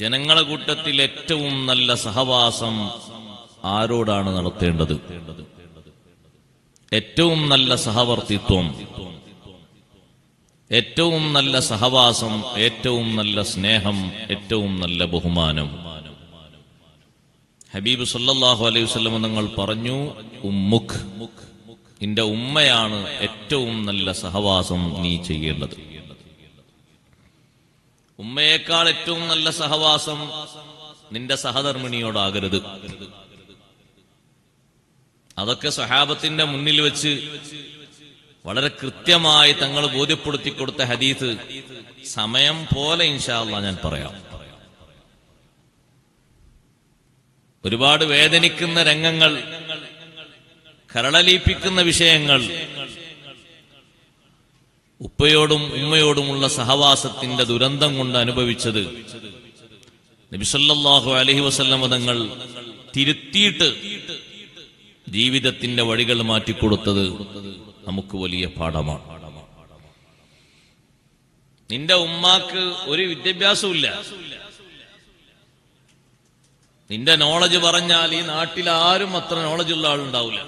ജനങ്ങളെ കൂട്ടത്തിൽ ഏറ്റവും നല്ല സഹവാസം ആരോടാണ് നടത്തേണ്ടത്? ഏറ്റവും നല്ല സഹവർത്തിത്വം ഏറ്റവും നല്ല സഹവാസം ഏറ്റവും നല്ല സ്നേഹം ഏറ്റവും നല്ല ബഹുമാനം. ഹബീബ് സല്ലാഹു അലൈഹി വസല്ലം നിങ്ങൾ പറഞ്ഞു ഉമ്മുഖ് നിന്റെ ഉമ്മയാണ് ഏറ്റവും നല്ല സഹവാസം നീ ചെയ്യേണ്ടത്. ഉമ്മയേക്കാൾ ഏറ്റവും നല്ല സഹവാസം നിന്റെ സഹധർമ്മിണിയോടാകരുത്. അതൊക്കെ സഹാബത്തിന്റെ മുന്നിൽ വെച്ച് വളരെ കൃത്യമായി തങ്ങൾ ബോധ്യപ്പെടുത്തി കൊടുത്ത ഹദീത്ത് സമയം പോലെ ഇൻഷാല്ല ഞാൻ പറയാം. ഒരുപാട് വേദനിക്കുന്ന രംഗങ്ങൾ കരളലീപ്പിക്കുന്ന വിഷയങ്ങൾ ഉപ്പയോടും ഉമ്മയോടുമുള്ള സഹവാസത്തിന്റെ ദുരന്തം കൊണ്ട് അനുഭവിച്ചത് നബിസല്ലാഹു അലഹി വസല്ലമ തങ്ങൾ തിരുത്തിയിട്ട് ജീവിതത്തിന്റെ വഴികൾ മാറ്റിക്കൊടുത്തത് നമുക്ക് വലിയ പാഠമാണ്. നിന്റെ ഉമ്മാക്ക് ഒരു വിദ്യാഭ്യാസവും ഇല്ല നിന്റെ നോളജ് പറഞ്ഞാൽ ഈ നാട്ടിൽ ആരും അത്ര നോളജ് ഉള്ള ആളുണ്ടാവില്ല.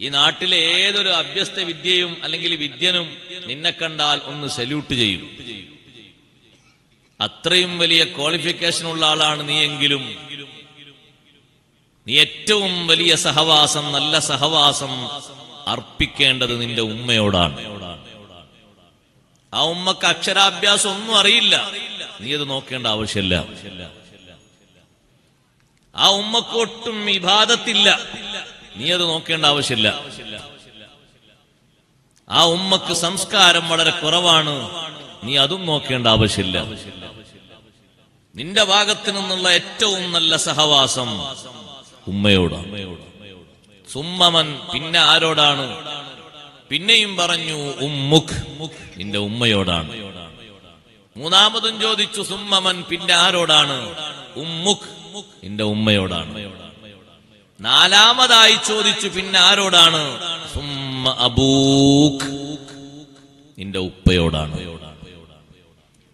ഈ നാട്ടിലെ ഏതൊരു അഭ്യസ്ത വിദ്യയും അല്ലെങ്കിൽ വിദ്യനും നിന്നെ കണ്ടാൽ ഒന്ന് സല്യൂട്ട് ചെയ്യും. അത്രയും വലിയ ക്വാളിഫിക്കേഷൻ ഉള്ള ആളാണ് നീ എങ്കിലും നീ ഏറ്റവും വലിയ സഹവാസം നല്ല സഹവാസം അർപ്പിക്കേണ്ടത് നിന്റെ ഉമ്മയോടാണ്. ആ ഉമ്മക്ക് അക്ഷരാഭ്യാസം ഒന്നും അറിയില്ല. നീ അത് നോക്കേണ്ട ആവശ്യമില്ല. ആ ഉമ്മക്കൊട്ടും ഒട്ടും വിവാദത്തില്ല നീ അത് നോക്കേണ്ട ആവശ്യമില്ല. ആ ഉമ്മക്ക് സംസ്കാരം വളരെ കുറവാണ്. നീ അതും നോക്കേണ്ട ആവശ്യമില്ല. നിന്റെ ഭാഗത്തു നിന്നുള്ള ഏറ്റവും നല്ല സഹവാസം ഉമ്മയോടാണ് സുമ്മമൻ പിന്നെ ആരോടാണ്? പിന്നെയും പറഞ്ഞു ഉമ്മുഖ് നിന്റെ ഉമ്മയോടാണ്. മൂന്നാമതും ചോദിച്ചു സുമ്മമൻ പിന്നെ ആരോടാണ്? ഉമ്മുഖ് നിന്റെ ഉമ്മയോടാണ്. നാലാമതായി ചോദിച്ചു പിന്നെ ആരോടാണ്? അബൂഖ് നിന്റെ ഉപ്പയോടാണ്.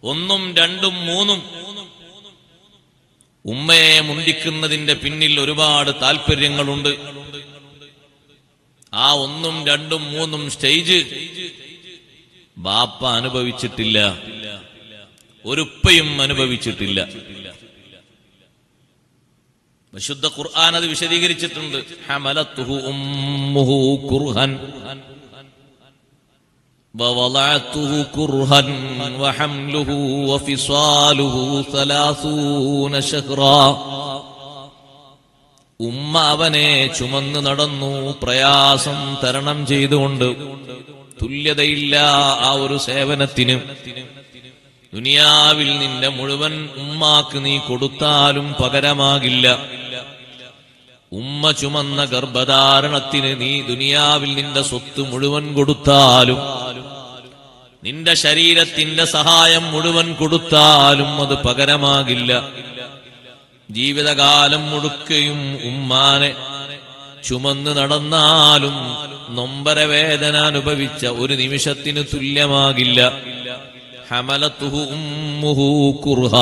ഒന്നും രണ്ടും മൂന്നും. ഉമ്മയെ മുണ്ടിക്കുന്നതിന്റെ പിന്നിൽ ഒരുപാട് താല്പര്യങ്ങളുണ്ട് ആ ഒന്നും രണ്ടും മൂന്നും സ്റ്റേജ്. ബാപ്പ അനുഭവിച്ചിട്ടില്ല. ഒരുപ്പയും അനുഭവിച്ചിട്ടില്ല. വിശുദ്ധ ഖുർആൻ അത് വിശദീകരിച്ചിട്ടുണ്ട് ഹമലത്തുഹു ഉമ്മുഹു കുർഹൻ ووضعته كرها وحمله وفصاله ثلاثون شهرا ഉമ്മ അവനെ ചുമന്ന് നടന്നു പ്രയാസം തരണം ചെയ്തുകൊണ്ട് തുല്യതയില്ല ആ ഒരു സേവനത്തിന് ദുനിയാവിൽ നിന്റെ മുഴുവൻ ഉമ്മാക്ക് നീ കൊടുത്താലും പകരമാകില്ല ഉമ്മ ചുമന്ന ഗർഭധാരണത്തിന് നീ ദുനിയാവിൽ നിന്റെ സ്വത്ത് മുഴുവൻ കൊടുത്താലും നിന്റെ ശരീരത്തിന്റെ സഹായം മുഴുവൻ കൊടുത്താലും അത് പകരമാകില്ല. ജീവിതകാലം മുഴുക്കയും ഉമ്മാനെ ചുമന്ന് നടന്നാലും നൊമ്പര വേദന അനുഭവിച്ച ഒരു നിമിഷത്തിന് തുല്യമാകില്ല. ഹമലത്തുഹു ഉമ്മുഹു കുർഹ.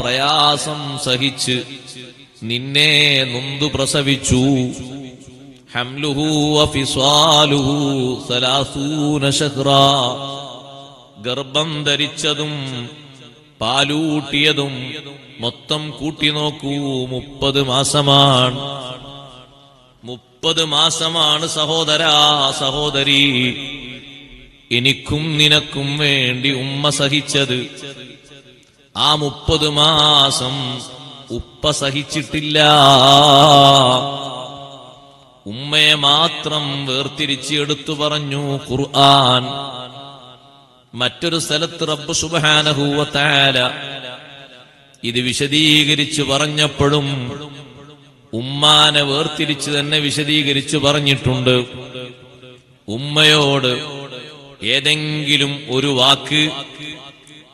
പ്രയാസം സഹിച്ച് നിന്നെ നൊന്തു പ്രസവിച്ചു. ഗർഭം ധരിച്ചതും പാലൂട്ടിയതും മൊത്തം കൂട്ടി നോക്കൂ മുപ്പത് മാസമാണ്. മുപ്പത് മാസമാണ് സഹോദരാ സഹോദരി. എനിക്കും നിനക്കും വേണ്ടി ഉമ്മ സഹിച്ചത്. ആ മുപ്പത് മാസം ഉപ്പ സഹിച്ചിട്ടില്ല. ഉമ്മയെ മാത്രം വേർതിരിച്ച് എടുത്തു പറഞ്ഞു ഖുർആൻ. മറ്റൊരു സ്ഥലത്ത് റബ്ബ് സുബാനഹൂവത്താല ഇത് വിശദീകരിച്ചു പറഞ്ഞപ്പോഴും ഉമ്മാനെ വേർതിരിച്ച് തന്നെ വിശദീകരിച്ചു പറഞ്ഞിട്ടുണ്ട്. ഉമ്മയോട് ഏതെങ്കിലും ഒരു വാക്ക്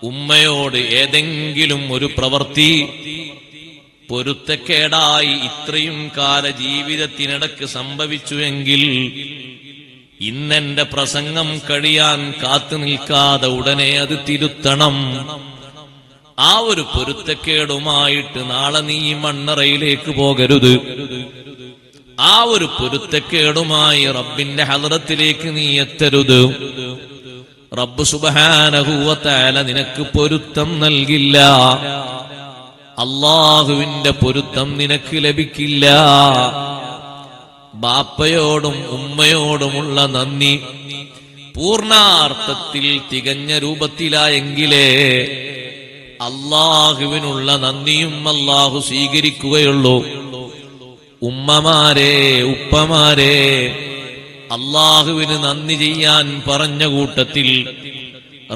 ഉമ്മയോട് ഏതെങ്കിലും ഒരു പ്രവൃത്തി പൊരുത്തക്കേടായി ഇത്രയും കാല ജീവിതത്തിനിടക്ക് സംഭവിച്ചുവെങ്കിൽ ഇന്നെന്റെ പ്രസംഗം കഴിയാൻ കാത്തു നിൽക്കാതെ ഉടനെ അത് തിരുത്തണം. ആ ഒരു പൊരുത്തക്കേടുമായിട്ട് നാളെ നീ മണ്ണറയിലേക്ക് പോകരുത്. ആ ഒരു പൊരുത്തക്കേടുമായി റബ്ബിന്റെ ഹലറത്തിലേക്ക് നീ എത്തരുത്. റബ്ബ് സുബഹാനഹൂവത്തായ നിനക്ക് പൊരുത്തം നൽകില്ല. അള്ളാഹുവിന്റെ പൊരുത്തം നിനക്ക് ലഭിക്കില്ല. ബാപ്പയോടും ഉമ്മയോടുമുള്ള നന്ദി. പൂർണാർത്ഥത്തിൽ തികഞ്ഞ രൂപത്തിലായെങ്കിലേ അള്ളാഹുവിനുള്ള നന്ദിയും അള്ളാഹു സ്വീകരിക്കുകയുള്ളൂ. ഉമ്മമാരെ ഉപ്പമാരെ അള്ളാഹുവിന് നന്ദി ചെയ്യാൻ പറഞ്ഞ കൂട്ടത്തിൽ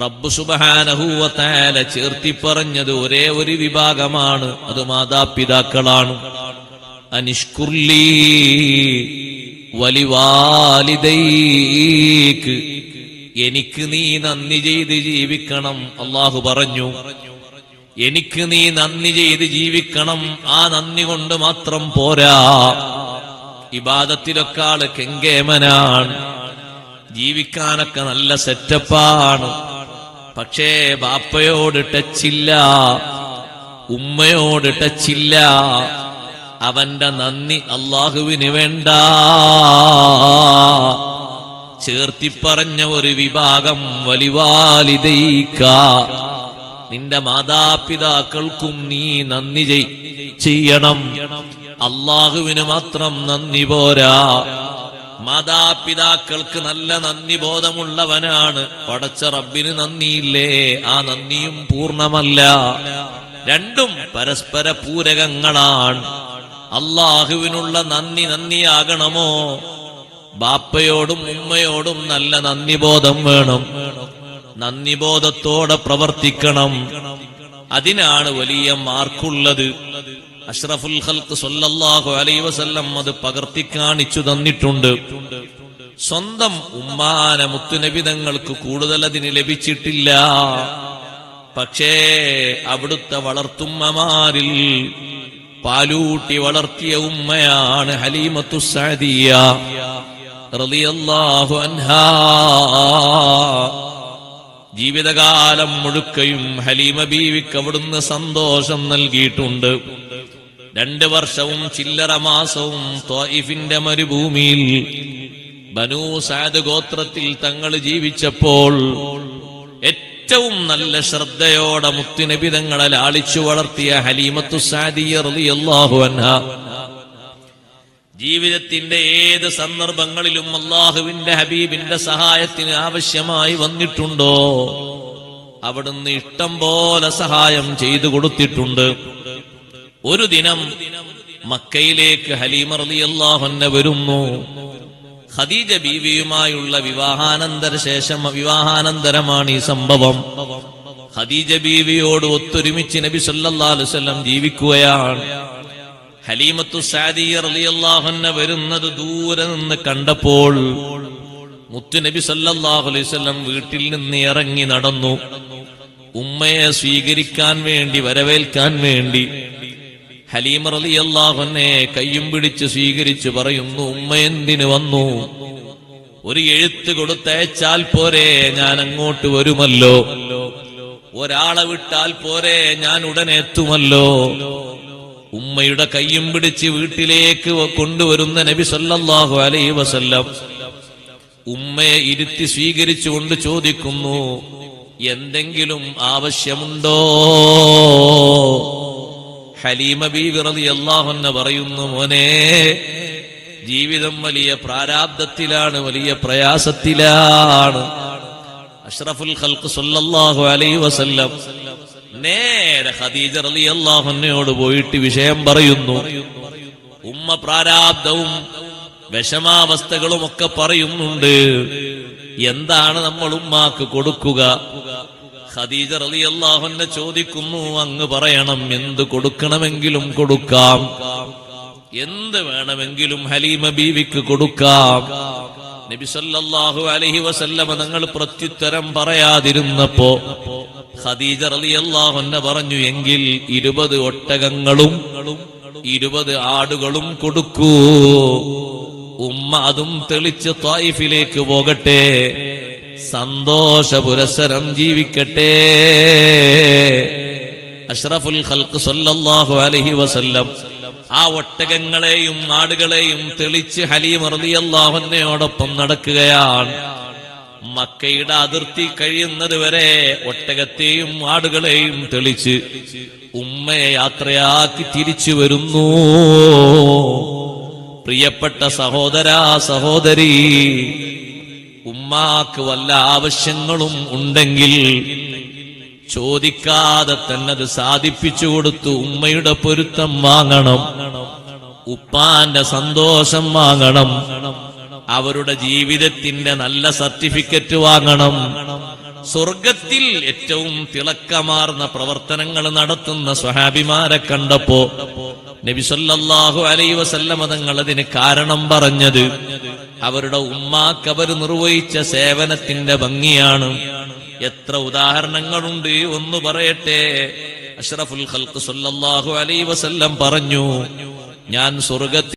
റബ്ബ് സുബഹാനഹൂവത്താല ചേർത്തി പറഞ്ഞത് ഒരേ ഒരു വിഭാഗമാണ്. അത് മാതാപിതാക്കളാണ്. അനിഷ്കുർലി വലിവാലിതൈക്ക് എനിക്ക് നീ നന്ദി ചെയ്ത് ജീവിക്കണം അള്ളാഹു പറഞ്ഞു. എനിക്ക് നീ നന്ദി ചെയ്ത് ജീവിക്കണം ആ നന്ദി കൊണ്ട് മാത്രം പോരാ. ഇബാദത്തിലൊക്കെ ആൾ കെങ്കേമനാണ്. ജീവിക്കാനൊക്കെ നല്ല സെറ്റപ്പാണ്. പക്ഷേ ബാപ്പയോട് ടച്ചില്ല. ഉമ്മയോട് ടച്ചില്ല. അവന്റെ നന്ദി അള്ളാഹുവിന് വേണ്ട. ചേർത്തിപ്പറഞ്ഞ ഒരു വിഭാഗം വലിവാലിതൈക്ക നിന്റെ മാതാപിതാക്കൾക്കും നീ നന്ദി ചെയ്- ചെയ്യണം. അള്ളാഹുവിന് മാത്രം നന്ദി പോരാ. മാതാപിതാക്കൾക്ക് നല്ല നന്ദി ബോധമുള്ളവനാണ്. പടച്ച റബ്ബിന് നന്ദിയില്ലേ? ആ നന്ദിയും പൂർണമല്ല. രണ്ടും പരസ്പര പൂരകങ്ങളാണ്. അള്ളാഹുവിനുള്ള നന്ദി നന്ദിയാകണമോ? ബാപ്പയോടും ഉമ്മയോടും നല്ല നന്ദിബോധം വേണം. നന്ദിബോധത്തോടെ പ്രവർത്തിക്കണം. അതിനാണ് വലിയ മാർക്കുള്ളത്. അഷ്റഫുൽ ഹൽക്ക് സല്ലല്ലാഹു അലൈഹി വസല്ലം അത് പകർത്തി കാണിച്ചു തന്നിട്ടുണ്ട്. സ്വന്തം ഉമ്മാന മുത്തുനബിതങ്ങൾക്ക് കൂടുതൽ അതിന് ലഭിച്ചിട്ടില്ല. പക്ഷേ അവിടുത്തെ വളർത്തുമ്മമാരിൽ പാലൂട്ടി വളർത്തിയ ഉമ്മയാണ് ഹലീമത്തു സഅദിയ റളിയല്ലാഹു അൻഹാ. ജീവിതകാലം മുഴുക്കയും ഹലീമ ബീവിക്ക് അവിടുന്ന് സന്തോഷം നൽകിയിട്ടുണ്ട്. രണ്ട് വർഷവും ചില്ലറ മാസവും ത്വായിഫിന്റെ മരുഭൂമിയിൽ ബനൂ സാദ് ഗോത്രത്തിൽ തങ്ങൾ ജീവിച്ചപ്പോൾ ഏറ്റവും നല്ല ശ്രദ്ധയോടെ മുത്തിനബിതങ്ങളെ ലാളിച്ചു വളർത്തിയ ഹലീമത്തു സാദിയ റളിയല്ലാഹു അൻഹ. ജീവിതത്തിന്റെ ഏത് സന്ദർഭങ്ങളിലും അള്ളാഹുവിന്റെ ഹബീബിന്റെ സഹായത്തിന് ആവശ്യമായി വന്നിട്ടുണ്ടോ? അവിടുന്ന് ഇഷ്ടം പോലെ സഹായം ചെയ്തു കൊടുത്തിട്ടുണ്ട്. ഒരു ദിനം മക്കയിലേക്ക് ഹലീമ അള്ളാഹുന്നെ വരുന്നു. ഖദീജ ബീവിയുമായുള്ള വിവാഹാനന്തര ശേഷം വിവാഹാനന്തരമാണ് ഈ സംഭവം. ഖദീജ ബീവിയോട് ഒത്തൊരുമിച്ച് നബി സല്ലാ അലൈഹി വസല്ലം ജീവിക്കുകയാണ്. ഹലീമത്തു സാദിയ റളിയല്ലാഹുന്ന വരുന്നത് ദൂരെ നിന്ന് കണ്ടപ്പോൾ മുത്തുനബി അലൈഹി വസല്ലം വീട്ടിൽ നിന്ന് ഇറങ്ങി നടന്നു. ഉമ്മയെ സ്വീകരിക്കാൻ വേണ്ടി വരവേൽക്കാൻ വേണ്ടി ഹലീമ റലിയല്ലാഹുനെ കയ്യും പിടിച്ച് സ്വീകരിച്ച് പറയുന്നു ഉമ്മ എന്തിനു വന്നു? ഒരു എഴുത്ത് കൊടുത്തയച്ചാൽ പോരെ ഞാൻ അങ്ങോട്ട് വരുമല്ലോ. ഒരാളെ വിട്ടാൽ പോരെ ഞാൻ ഉടനെ എത്തുമല്ലോ. ഉമ്മയുടെ കയ്യും പിടിച്ച് വീട്ടിലേക്ക് കൊണ്ടുവരുന്ന നബി സല്ലാഹു അലൈ വസല്ലം ഉമ്മയെ ഇരുത്തി സ്വീകരിച്ചുകൊണ്ട് ചോദിക്കുന്നു എന്തെങ്കിലും ആവശ്യമുണ്ടോ? ഹലീമ റളിയല്ലാഹു അൻഹ പറയുന്നു മോനെ ജീവിതം വലിയ പ്രാരാബ്ദത്തിലാണ് വലിയ പ്രയാസത്തിലാണ്. അഷ്റഫുൽ ഖൽഖ് സല്ലല്ലാഹു അലൈഹി വസല്ലം നേരെ ഖദീജ റളിയല്ലാഹു അൻഹയോട് പോയിട്ട് വിഷയം പറയുന്നു. ഉമ്മ പ്രാരാബ്ദവും വിഷമാവസ്ഥകളും ഒക്കെ പറയുന്നുണ്ട്. എന്താണ് നമ്മൾ ഉമ്മാക്ക് കൊടുക്കുക? ഖദീജ റളിയല്ലാഹു അൻഹ ചോദിക്കുന്നു അങ്ങ് പറയണം എന്ത് കൊടുക്കണമെങ്കിലും കൊടുക്കാം. എന്ത് വേണമെങ്കിലും ഹലീമ ബീവിക്ക് കൊടുക്കാം. നബി സല്ലല്ലാഹു അലൈഹി വസല്ലമ തങ്ങൾ പ്രത്യുത്തരം പറയാതിരുന്നപ്പോ ഖദീജ റളിയല്ലാഹു അൻഹ പറഞ്ഞു എങ്കിൽ ഇരുപത് ഒട്ടകങ്ങളും ഇരുപത് ആടുകളും കൊടുക്കൂ. ഉമ്മ അതും തെളിച്ച് തായിഫിലേക്ക് പോകട്ടെ. സന്തോഷ പുരസരം ജീവിക്കട്ടെ. അഷ്റഫുൽ ഖൽക്ക് സല്ലല്ലാഹു അലൈഹി വസല്ലം ആ ഒട്ടകങ്ങളെയും ആടുകളെയും തെളിച്ച് ഹലീം റളിയല്ലാഹുവിനോടൊപ്പം നടക്കുകയാണ്. മക്കയുടെ അതിർത്തി കഴിയുന്നത് വരെ ഒട്ടകത്തെയും ആടുകളെയും തെളിച്ച് ഉമ്മയെ യാത്രയാക്കി തിരിച്ചു വരുന്നു. പ്രിയപ്പെട്ട സഹോദരാ സഹോദരി ഉമ്മാക്ക് വല്ല ആവശ്യങ്ങളും ഉണ്ടെങ്കിൽ ചോദിക്കാതെ തന്നെ അത് സാധിപ്പിച്ചു കൊടുത്തു. ഉമ്മയുടെ പൊരുത്തം വാങ്ങണം. ഉപ്പാന്റെ സന്തോഷം വാങ്ങണം. അവരുടെ ജീവിതത്തിന്റെ നല്ല സർട്ടിഫിക്കറ്റ് വാങ്ങണം. സ്വർഗത്തിൽ ഏറ്റവും തിളക്കമാർന്ന പ്രവർത്തനങ്ങൾ നടത്തുന്ന സ്വഹാബിമാരെ കണ്ടപ്പോ നബിസൊല്ലാഹു അലൈ വസല്ലമ തങ്ങൾ അതിന് കാരണം പറഞ്ഞത് അവരുടെ ഉമ്മാക്കവർ നിർവഹിച്ച സേവനത്തിന്റെ ഭംഗിയാണ്. എത്ര ഉദാഹരണങ്ങളുണ്ട് ഒന്ന് പറയട്ടെ. അഷ്റഫുൽ ഖൽഖ് സല്ലല്ലാഹു അലൈഹി വസല്ലം പറഞ്ഞു ഞാൻ സ്വർഗത്തിൽ